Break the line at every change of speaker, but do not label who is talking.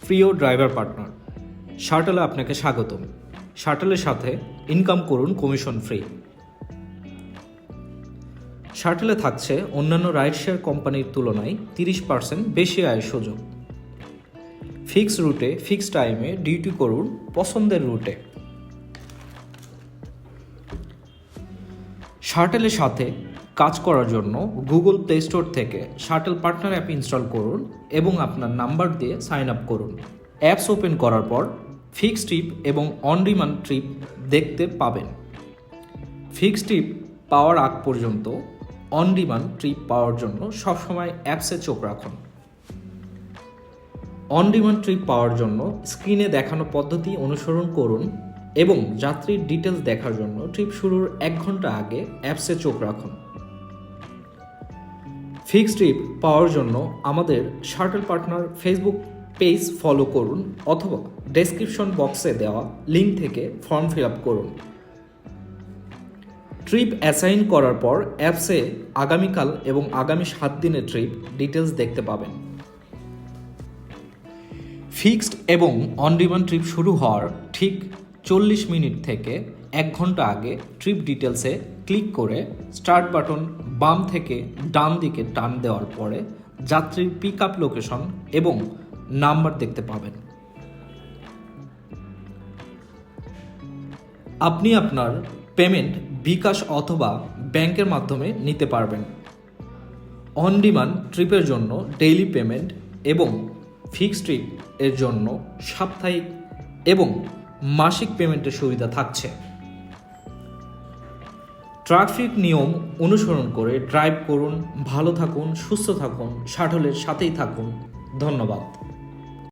প্রিয় driver partner শার্টেলে আপনাকে স্বাগতম। শার্টেলের সাথে ইনকাম করুন কমিশন ফ্রি। শার্টেলে থাকছে অন্যান্য রাইড শেয়ার কোম্পানির তুলনায় তিরিশ পার্সেন্ট বেশি আয়ের সুযোগ। ফিক্স রুটে ফিক্স টাইমে ডিউটি করুন পছন্দের রুটে। শার্টেলের সাথে কাজ করার জন্য গুগল প্লে স্টোর থেকে শার্টেল পার্টনার অ্যাপ ইনস্টল করুন এবং আপনার নাম্বার দিয়ে সাইন আপ করুন। অ্যাপস ওপেন করার পর ফিক্স ট্রিপ এবং অন ডিমান্ড ট্রিপ দেখতে পাবেন। ফিক্স ট্রিপ পাওয়ার আগ পর্যন্ত অন ডিমান্ড ট্রিপ পাওয়ার জন্য সবসময় অ্যাপসে চোখ রাখুন। অন ডিমান্ড ট্রিপ পাওয়ার জন্য স্ক্রিনে দেখানো পদ্ধতি অনুসরণ করুন এবং যাত্রীর ডিটেলস দেখার জন্য ট্রিপ শুরুর এক ঘণ্টা আগে অ্যাপসে চোখ রাখুন। ফিক্সড ট্রিপ পাওয়ার জন্য আমাদের shuttle partner Facebook page follow করুন অথবা ডেসক্রিপশন বক্সে দেওয়া লিঙ্ক থেকে ফর্ম ফিল আপ করুন। ট্রিপ অ্যাসাইন করার পর অ্যাপসে আগামীকাল এবং আগামী সাত দিনের ট্রিপ ডিটেলস দেখতে পাবেন। ফিক্সড এবং অন ডিমান্ড ট্রিপ শুরু হওয়ার ঠিক চল্লিশ মিনিট থেকে এক ঘণ্টা আগে ট্রিপ ডিটেলসে ক্লিক করে স্টার্ট বাটন বাম থেকে ডান দিকে টান দেওয়ার পরে যাত্রীর পিক আপ লোকেশন এবং নাম্বার দেখতে পাবেন। আপনি আপনার পেমেন্ট বিকাশ অথবা ব্যাংকের মাধ্যমে নিতে পারবেন। অন ডিমান্ড ট্রিপের জন্য ডেইলি পেমেন্ট এবং ফিক্সড ট্রিপ এর জন্য সাপ্তাহিক এবং মাসিক পেমেন্টের সুবিধা থাকছে। ট্রাফিক নিয়ম অনুসরণ করে ড্রাইভ করুন ভালো থাকুন সুস্থ থাকুন শাটলের সাথেই থাকুন। ধন্যবাদ।